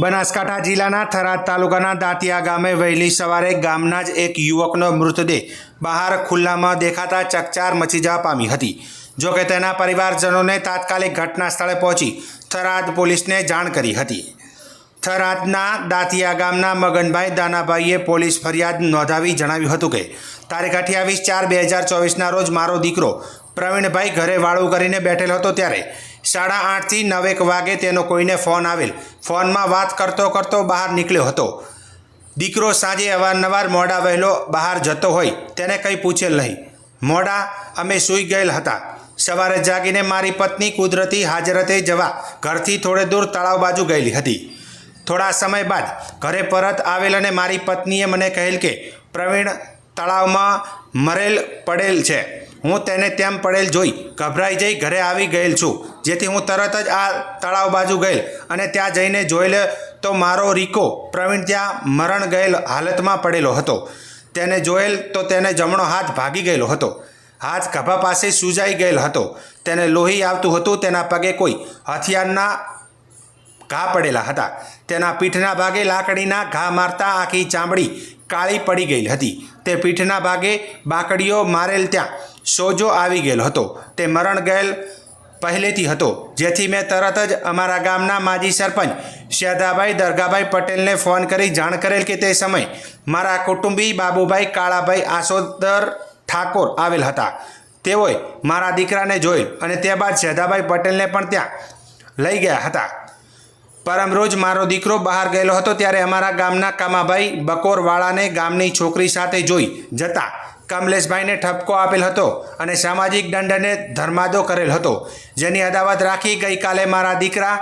બનાસકાંઠા જિલ્લાના થરાદ તાલુકાના દાંતિયા ગામે વહેલી સવારે ગામના જ એક યુવકનો મૃતદેહ બહાર ખુલ્લામાં દેખાતા ચકચાર મચી જવા પામી હતી. જોકે તેના પરિવારજનોને તાત્કાલિક ઘટના સ્થળે પહોંચી થરાદ પોલીસને જાણ કરી હતી. થરાદના દાંતિયા ગામના મગનભાઈ દાનાભાઈએ પોલીસ ફરિયાદ નોંધાવી જણાવ્યું હતું કે, તારીખ અઠ્યાવીસ ચાર બે હજાર ચોવીસના રોજ મારો દીકરો પ્રવીણભાઈ ઘરે વાળું કરીને બેઠેલો હતો ત્યારે સાડા આઠથી નવેક વાગે તેનો કોઈને ફોન આવેલ. ફોનમાં વાત કરતો કરતો બહાર નીકળ્યો હતો. દીકરો સાંજે અવારનવાર મોડા વહેલો બહાર જતો હોય, તેને કંઈ પૂછેલ નહીં. મોડા, અમે સૂઈ ગયેલ હતા. સવારે જાગીને મારી પત્ની કુદરતી હાજરતે જવા ઘરથી થોડે દૂર તળાવ બાજુ ગયેલી હતી. થોડા સમય બાદ ઘરે પરત આવેલ અને મારી પત્નીએ મને કહેલ કે, પ્રવીણ, તળાવમાં મરેલ, પડેલ છે. હું તેને તેમ પડેલ જોઈ ગભરાઈ જઈ ઘરે આવી ગયેલ છું. જેથી હું તરત જ આ તળાવ બાજુ ગયેલ અને ત્યાં જઈને જોયેલ તો મારો રીકો પ્રવીણ ત્યાં મરણ ગયેલ હાલતમાં પડેલો હતો. તેને જોયેલ તો તેને જમણો હાથ ભાગી ગયેલો હતો. હાથ ખભા પાસે સૂજાઈ ગયેલ હતો. તેને લોહી આવતું હતું, તેના પગે કોઈ હથિયારના ઘા પડેલા હતા. તેના પીઠના ભાગે લાકડીના ઘા મારતા આખી ચામડી કાળી પડી ગયેલી હતી. તે પીઠના ભાગે બાકડીઓ મારેલ ત્યાં સોજો આવી ગયેલો હતો. તે મરણ ગયેલ પહેલેથી હતો, જેથી મેં તરત જ અમારા ગામના માજી સરપંચ શ્યાદાભાઈ દરગાભાઈ પટેલને ફોન કરી જાણ કરેલ કે તે સમય મારા કુટુંબી બાબુભાઈ કાળાભાઈ આસોદર ઠાકોર આવેલ હતા. તેઓએ મારા દીકરાને જોયેલ અને ત્યારબાદ શ્યાદાભાઈ પટેલને પણ ત્યાં લઈ ગયા હતા. પરમ રોજ મારો દીકરો બહાર ગયેલો હતો ત્યારે અમારા ગામના કામાભાઈ બકોરવાળાને ગામની છોકરી સાથે જોઈ જતા કમલેશભાઈને ઠપકો આપેલ હતો અને સામાજિક દંડને ધર્માદો કરેલ હતો. જેની અદાવત રાખી ગઈકાલે મારા દીકરા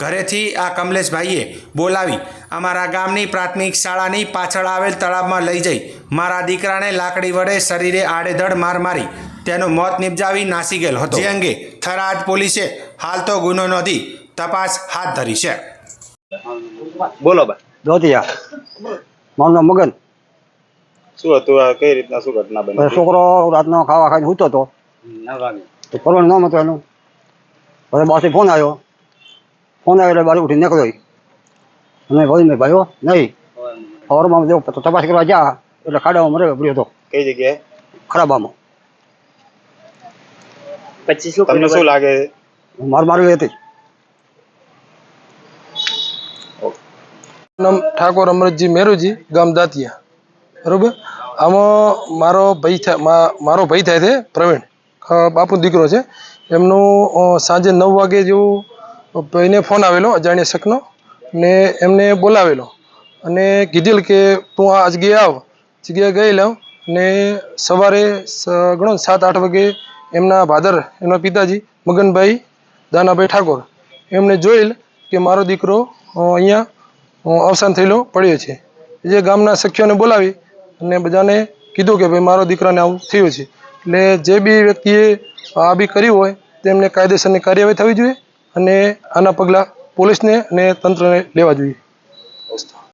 ઘરેથી આ કમલેશભાઈએ બોલાવી અમારા ગામની પ્રાથમિક શાળાની પાછળ આવેલ તળાવમાં લઈ જઈ. મારા દીકરાને લાકડી વડે શરીરે આડેધડ માર મારી તેનું મોત નિપજાવી નાસી ગયેલ હતો. જે અંગે થરાદ પોલીસે હાલ તો ગુનો નોંધી તપાસ હાથ ધરી છે. બોલો બા. ધોતિયા મારું નામ મગન. શું હતું? આ કઈ રીતના શું ઘટના બની છોકરો રાતનો ખાવા ખાઈને સૂતો હતો. તો પરવાનું નામ હતું એનું. હવે બાસી ફોન આવ્યો. ફોન આવ્યો એટલે બાજુ ઉઠીને નીકળ્યો અને ભાઈ મેં ભાઈઓ નહીં. સવારમાં જો તપાસ કરવા જા એટલે ખાડામાં મરે પડ્યો હતો. કઈ જગ્યાએ? ખરાબામાં. પછી શું તમને શું લાગે? માર મારવી હતી નામ ઠાકોર અમરતજી મેરુજી, ગામ દાંતિયા. બરોબર? આમાં મારો ભાઈ થાય મારો ભાઈ થાય છે, પ્રવીણ. બાપુ દીકરો છે. એમનું સાંજે નવ વાગે જેવું ભાઈને ફોન આવેલો, અજાણ્યા શકનો ને એમને બોલાવેલો. અને કીધેલ કે, તું આ જગ્યાએ આવ. જગ્યાએ ગયેલો ને સવારે ગણો સાત, આઠ વાગે એમના ભાદર, એમના પિતાજી, મગનભાઈ, દાનાભાઈ ઠાકોર, એમને જોયેલ કે મારો દીકરો અહીંયા અવસાન થયેલો પડ્યો છે. જે ગામના સખીઓને બોલાવી અને બધાને કીધું કે ભાઈ મારો દીકરાને આવું થયું છે. એટલે જે બી વ્યક્તિએ આ બી કર્યું હોય તેમને કાયદેસરની કાર્યવાહી થવી જોઈએ અને આના પગલાં પોલીસને અને તંત્રને લેવા જોઈએ.